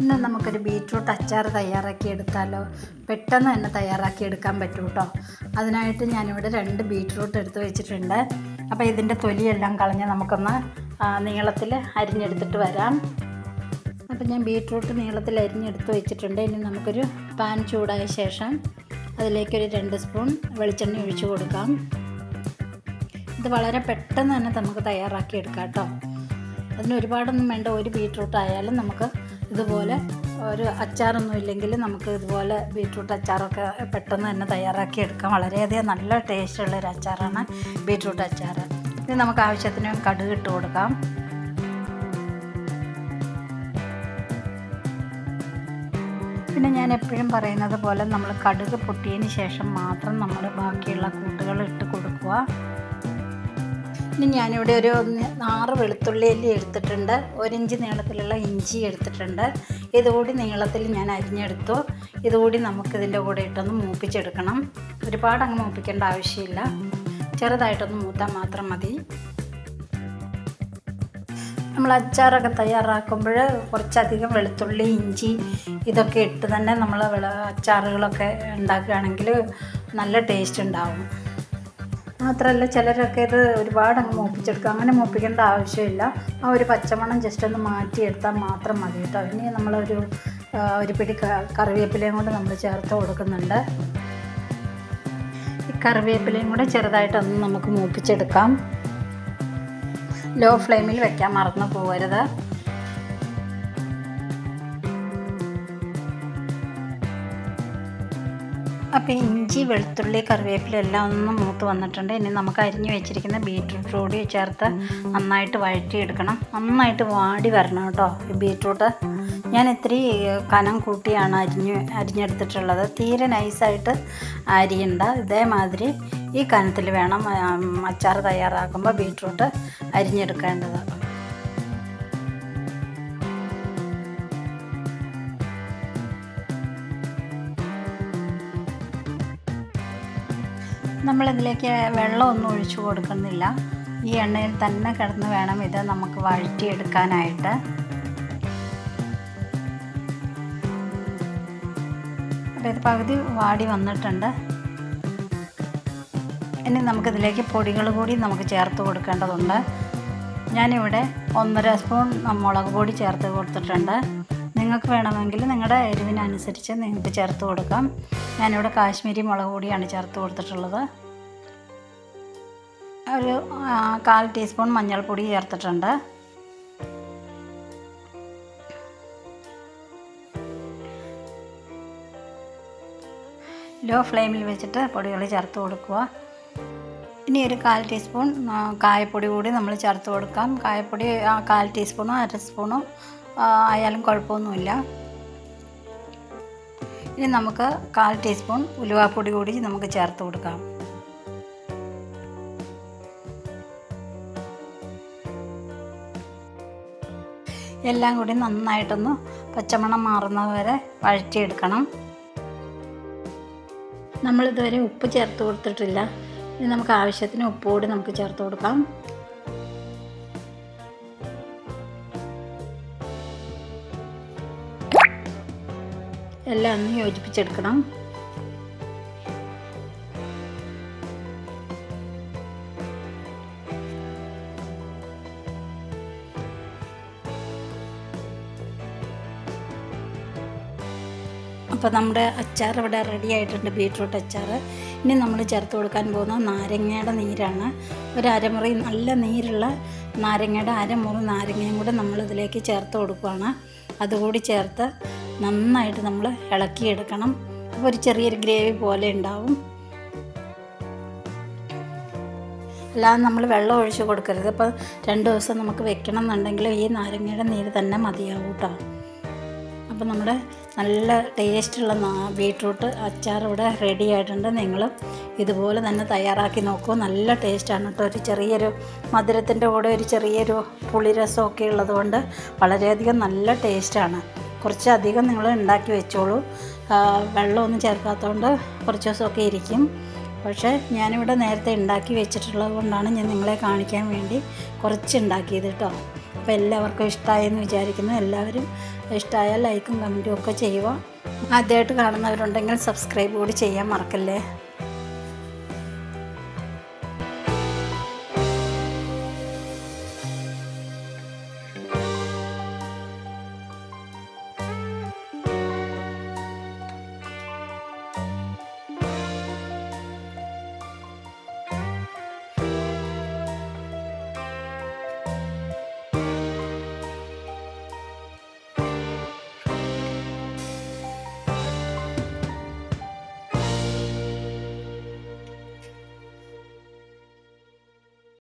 ഇന്ന് നമുക്കൊരു ബീറ്റ്റൂട്ട് അച്ചാർ തയ്യാറാക്കി എടുത്താലോ? പെട്ടെന്ന് തന്നെ തയ്യാറാക്കി എടുക്കാൻ പറ്റും കേട്ടോ അതിനായിട്ട് ഞാനിവിടെ രണ്ട് ബീറ്റ്റൂട്ട് എടുത്ത് വെച്ചിട്ടുണ്ട്. അപ്പോൾ ഇതിന്റെ തൊലിയെല്ലാം കളഞ്ഞ് നമുക്കൊന്ന് നീളത്തിൽ അരിഞ്ഞെടുത്തിട്ട് വരാം. അപ്പോൾ ഞാൻ ബീറ്റ്റൂട്ട് നീളത്തിൽ അരിഞ്ഞെടുത്ത് വെച്ചിട്ടുണ്ട്. ഇനി നമുക്കൊരു പാൻ ചൂടായ ശേഷം അതിലേക്കൊരു രണ്ട് സ്പൂൺ വെളിച്ചെണ്ണ ഒഴിച്ചു കൊടുക്കാം. ഇത് വളരെ പെട്ടെന്ന് തന്നെ നമുക്ക് തയ്യാറാക്കി എടുക്കാം കേട്ടോ അതിന് ഒരുപാടൊന്നും വേണ്ട. ഒരു ബീറ്റ്റൂട്ട് ആയാലും നമുക്ക് ഇതുപോലെ ഒരു അച്ചാറൊന്നും ഇല്ലെങ്കിൽ നമുക്ക് ഇതുപോലെ ബീട്രൂട്ട് അച്ചാറൊക്കെ പെട്ടെന്ന് തന്നെ തയ്യാറാക്കി എടുക്കാം. വളരെയധികം നല്ല ടേസ്റ്റുള്ള ഒരു അച്ചാറാണ് ബീട്രൂട്ട് അച്ചാർ ഇത് നമുക്ക് ആവശ്യത്തിന് കടുക് ഇട്ട് കൊടുക്കാം. പിന്നെ ഞാൻ എപ്പോഴും പറയുന്നത് പോലെ നമ്മൾ കടുക് പൊട്ടിയതിന് ശേഷം മാത്രം നമ്മൾ ബാക്കിയുള്ള കൂട്ടുകൾ ഇട്ട് കൊടുക്കുക. ഇനി ഞാനിവിടെ ഒരു ആറ് വെളുത്തുള്ളി അല്ലി എടുത്തിട്ടുണ്ട്. ഒരിഞ്ച് നീളത്തിലുള്ള ഇഞ്ചി എടുത്തിട്ടുണ്ട്. ഇതുകൂടി നീളത്തിൽ ഞാൻ അരിഞ്ഞെടുത്തു. ഇതുകൂടി നമുക്കിതിന്റെ കൂടെ ഇട്ടൊന്ന് മൂപ്പിച്ചെടുക്കണം. ഒരുപാട് അങ്ങ് മൂപ്പിക്കേണ്ട ആവശ്യമില്ല. ചെറുതായിട്ടൊന്ന് മൂത്താൽ മാത്രം മതി. നമ്മൾ അച്ചാറൊക്കെ തയ്യാറാക്കുമ്പോൾ കുറച്ചധികം വെളുത്തുള്ളി ഇഞ്ചി ഇതൊക്കെ ഇട്ട് തന്നെ നമ്മൾ അച്ചാറുകളൊക്കെ ഉണ്ടാക്കുകയാണെങ്കിൽ നല്ല ടേസ്റ്റ് ഉണ്ടാവും. മാത്രമല്ല ചിലരൊക്കെ ഇത് ഒരുപാട് അങ്ങ് മൂപ്പിച്ചെടുക്കും. അങ്ങനെ മോപ്പിക്കേണ്ട ആവശ്യമില്ല. ആ ഒരു പച്ചമണം ജസ്റ്റ് ഒന്ന് മാറ്റിയെടുത്താൽ മാത്രം മതി കേട്ടോ. ഇനി നമ്മളൊരു ഒരു പിടി കറിവേപ്പിലയും കൊണ്ട് നമ്മൾ ചേർത്ത് കൊടുക്കുന്നുണ്ട്. ഈ കറിവേപ്പിലയും കൂടെ ചെറുതായിട്ടൊന്ന് നമുക്ക് മൂപ്പിച്ചെടുക്കാം. ലോ ഫ്ലെയിമിൽ വെക്കാൻ മറന്നു പോകരുത്. അപ്പോൾ ഇഞ്ചി വെളുത്തുള്ളി കറിവേപ്പില എല്ലാം ഒന്ന് മൂത്ത് വന്നിട്ടുണ്ട്. ഇനി നമുക്ക് അരിഞ്ഞു വെച്ചിരിക്കുന്ന ബീട്രൂട്ട് കൂടി ചേർത്ത് നന്നായിട്ട് വഴറ്റിയെടുക്കണം. നന്നായിട്ട് വാടി വരണം കേട്ടോ ഈ ബീട്രൂട്ട് ഞാൻ ഇത്തിരി കനം കൂട്ടിയാണ് അരിഞ്ഞ് അരിഞ്ഞെടുത്തിട്ടുള്ളത്. തീരെ നൈസായിട്ട് അരിയണ്ട. ഇതേമാതിരി ഈ കനത്തിൽ വേണം അച്ചാർ തയ്യാറാക്കുമ്പോൾ ബീട്രൂട്ട് അരിഞ്ഞെടുക്കേണ്ടത്. നമ്മളിതിലേക്ക് വെള്ളമൊന്നും ഒഴിച്ചു കൊടുക്കുന്നില്ല. ഈ എണ്ണയിൽ തന്നെ കിടന്ന് വേണം ഇത് നമുക്ക് വഴറ്റിയെടുക്കാനായിട്ട്. അപ്പോൾ ഇത് പകുതി വാടി വന്നിട്ടുണ്ട്. ഇനി നമുക്കിതിലേക്ക് പൊടികൾ കൂടി നമുക്ക് ചേർത്ത് കൊടുക്കേണ്ടതുണ്ട്. ഞാനിവിടെ ഒന്നര സ്പൂൺ മുളക് പൊടി ചേർത്ത് കൊടുത്തിട്ടുണ്ട്. നിങ്ങൾക്ക് വേണമെങ്കിൽ നിങ്ങളുടെ എരിവിനനുസരിച്ച് നിങ്ങൾക്ക് ചേർത്ത് കൊടുക്കാം. ഞാനിവിടെ കാശ്മീരി മുളക് പൊടിയാണ് ചേർത്ത് കൊടുത്തിട്ടുള്ളത്. ഒരു കാൽ ടീസ്പൂൺ മഞ്ഞൾപ്പൊടി ചേർത്തിട്ടുണ്ട്. ലോ ഫ്ലെയിമിൽ വെച്ചിട്ട് പൊടികൾ ചേർത്ത് കൊടുക്കുക. ഇനി ഒരു കാൽ ടീസ്പൂൺ കായപ്പൊടി കൂടി നമ്മൾ ചേർത്ത് കൊടുക്കാം. കായപ്പൊടി കാൽ ടീസ്പൂണോ അര സ്പൂണോ ആയാലും കുഴപ്പമൊന്നുമില്ല. ഇനി നമുക്ക് കാൽ ടീസ്പൂൺ ഉലുവാപ്പൊടി കൂടി നമുക്ക് ചേർത്ത് കൊടുക്കാം. എല്ലാം കൂടി നന്നായിട്ടൊന്ന് പച്ചമണം മാറുന്നത് വരെ വഴറ്റിയെടുക്കണം. നമ്മളിതുവരെ ഉപ്പ് ചേർത്ത് കൊടുത്തിട്ടില്ല. ഇനി നമുക്ക് ആവശ്യത്തിന് ഉപ്പ് കൂടി നമുക്ക് ചേർത്ത് കൊടുക്കാം. എല്ലാം ഒന്ന് യോജിപ്പിച്ചെടുക്കണം. അപ്പോൾ നമ്മുടെ അച്ചാർ ഇവിടെ റെഡി ആയിട്ടുണ്ട് ബീട്രൂട്ട് അച്ചാർ. ഇനി നമ്മൾ ചേർത്ത് കൊടുക്കാൻ പോകുന്ന നാരങ്ങയുടെ നീരാണ്. ഒരു അരമുറി നല്ല നീരുള്ള നാരങ്ങയുടെ അരമുറി നാരങ്ങയും കൂടെ നമ്മളിതിലേക്ക് ചേർത്ത് കൊടുക്കുകയാണ് അതുകൂടി ചേർത്ത് നന്നായിട്ട് നമ്മൾ ഇളക്കിയെടുക്കണം. അപ്പോൾ ഒരു ചെറിയൊരു ഗ്രേവി പോലെ ഉണ്ടാവും. അല്ലാതെ നമ്മൾ വെള്ളം ഒഴിച്ച് കൊടുക്കരുത്. അപ്പോൾ രണ്ട് ദിവസം നമുക്ക് വെക്കണം എന്നുണ്ടെങ്കിൽ ഈ നാരങ്ങയുടെ നീര് തന്നെ മതിയാവും കേട്ടോ അപ്പോൾ നമ്മുടെ നല്ല ടേസ്റ്റുള്ള ബീട്രൂട്ട് അച്ചാർ ഇവിടെ റെഡി ആയിട്ടുണ്ട്. നിങ്ങൾ ഇതുപോലെ തന്നെ തയ്യാറാക്കി നോക്കൂ. നല്ല ടേസ്റ്റാണ് കേട്ടോ ഒരു ചെറിയൊരു മധുരത്തിന്റെ കൂടെ ഒരു ചെറിയൊരു പുളിരസമൊക്കെ ഉള്ളതുകൊണ്ട് വളരെയധികം നല്ല ടേസ്റ്റാണ് കുറച്ചധികം നിങ്ങൾ ഉണ്ടാക്കി വെച്ചോളൂ. വെള്ളമൊന്നും ചേർക്കാത്തതുകൊണ്ട് കുറച്ച് ദിവസമൊക്കെ ഇരിക്കും. പക്ഷേ ഞാനിവിടെ നേരത്തെ ഉണ്ടാക്കി വെച്ചിട്ടുള്ളത് കൊണ്ടാണ് ഞാൻ നിങ്ങളെ കാണിക്കാൻ വേണ്ടി കുറച്ച് ഉണ്ടാക്കിയത് കേട്ടോ. അപ്പോൾ എല്ലാവർക്കും ഇഷ്ടമായെന്ന് വിചാരിക്കുന്നു. എല്ലാവരും ഇഷ്ടമായാൽ ലൈക്കും കമന്റും ഒക്കെ ചെയ്യുക. ആദ്യമായിട്ട് കാണുന്നവരുണ്ടെങ്കിൽ സബ്സ്ക്രൈബ് കൂടി ചെയ്യാൻ മറക്കല്ലേ?